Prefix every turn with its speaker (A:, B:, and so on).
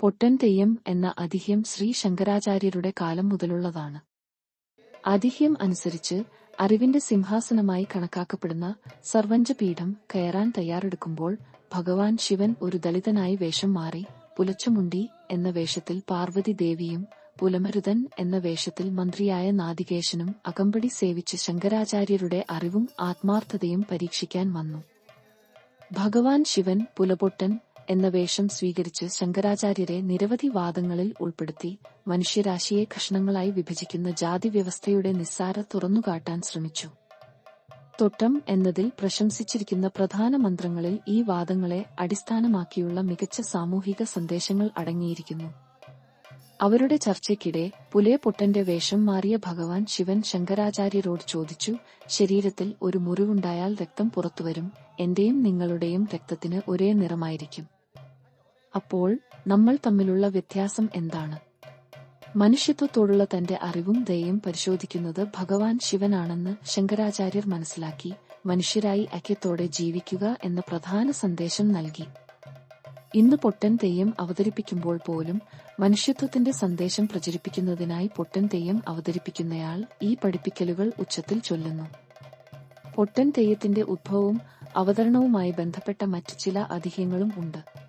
A: പൊട്ടൻ തെയ്യം എന്ന അതിഹ്യം ശ്രീ ശങ്കരാചാര്യരുടെ കാലം മുതലുള്ളതാണ്. അതിഹ്യം അനുസരിച്ച് അറിവിന്റെ സിംഹാസനമായി കണക്കാക്കപ്പെടുന്ന സർവഞ്ചപീഠം കയറാൻ തയ്യാറെടുക്കുമ്പോൾ ഭഗവാൻ ശിവൻ ഒരു ദളിതനായി വേഷം മാറി പുലച്ചുമുണ്ടി എന്ന വേഷത്തിൽ പാർവതി ദേവിയും പുലമരുതൻ എന്ന വേഷത്തിൽ മന്ത്രിയായ നാദികേശനും അകമ്പടി സേവിച്ച് ശങ്കരാചാര്യരുടെ അറിവും ആത്മാർത്ഥതയും പരീക്ഷിക്കാൻ വന്നു. ഭഗവാൻ ശിവൻ പുലപൊട്ടൻ എന്ന വേഷം സ്വീകരിച്ച് ശങ്കരാചാര്യരെ നിരവധി വാദങ്ങളിൽ ഉൾപ്പെടുത്തി മനുഷ്യരാശിയെ കഷ്ണങ്ങളായി വിഭജിക്കുന്ന ജാതി വ്യവസ്ഥയുടെ നിസ്സാര തുറന്നുകാട്ടാൻ ശ്രമിച്ചു. തൊട്ടം എന്നതിൽ പ്രശംസിച്ചിരിക്കുന്ന പ്രധാന മന്ത്രങ്ങളിൽ ഈ വാദങ്ങളെ അടിസ്ഥാനമാക്കിയുള്ള മികച്ച സാമൂഹിക സന്ദേശങ്ങൾ അടങ്ങിയിരിക്കുന്നു. അവരുടെ ചർച്ചയ്ക്കിടെ പുലേ പൊട്ടന്റെ വേഷം മാറിയ ഭഗവാൻ ശിവൻ ശങ്കരാചാര്യരോട് ചോദിച്ചു ശരീരത്തിൽ ഒരു മുറിവുണ്ടായാൽ രക്തം പുറത്തുവരും എന്റെയും നിങ്ങളുടെയും രക്തത്തിന് ഒരേ നിറമായിരിക്കും. അപ്പോൾ നമ്മൾ തമ്മിലുള്ള വ്യത്യാസം എന്താണ്? മനുഷ്യത്വത്തോടുള്ള തന്റെ അറിവും ദയയും പരിശോധിക്കുന്നത് ഭഗവാൻ ശിവനാണെന്ന് ശങ്കരാചാര്യർ മനസ്സിലാക്കി മനുഷ്യരായി ഐക്യത്തോടെ ജീവിക്കുക എന്ന പ്രധാന സന്ദേശം നൽകി. ഇന്ന് പൊട്ടൻ തെയ്യം അവതരിപ്പിക്കുമ്പോൾ പോലും മനുഷ്യത്വത്തിന്റെ സന്ദേശം പ്രചരിപ്പിക്കുന്നതിനായി പൊട്ടൻ തെയ്യം അവതരിപ്പിക്കുന്നയാൾ ഈ പഠിപ്പിക്കലുകൾ ഉച്ചത്തിൽ ചൊല്ലുന്നു. പൊട്ടൻ തെയ്യത്തിന്റെ ഉദ്ഭവവും അവതരണവുമായി ബന്ധപ്പെട്ട മറ്റു ചില അതിഹ്യങ്ങളും ഉണ്ട്.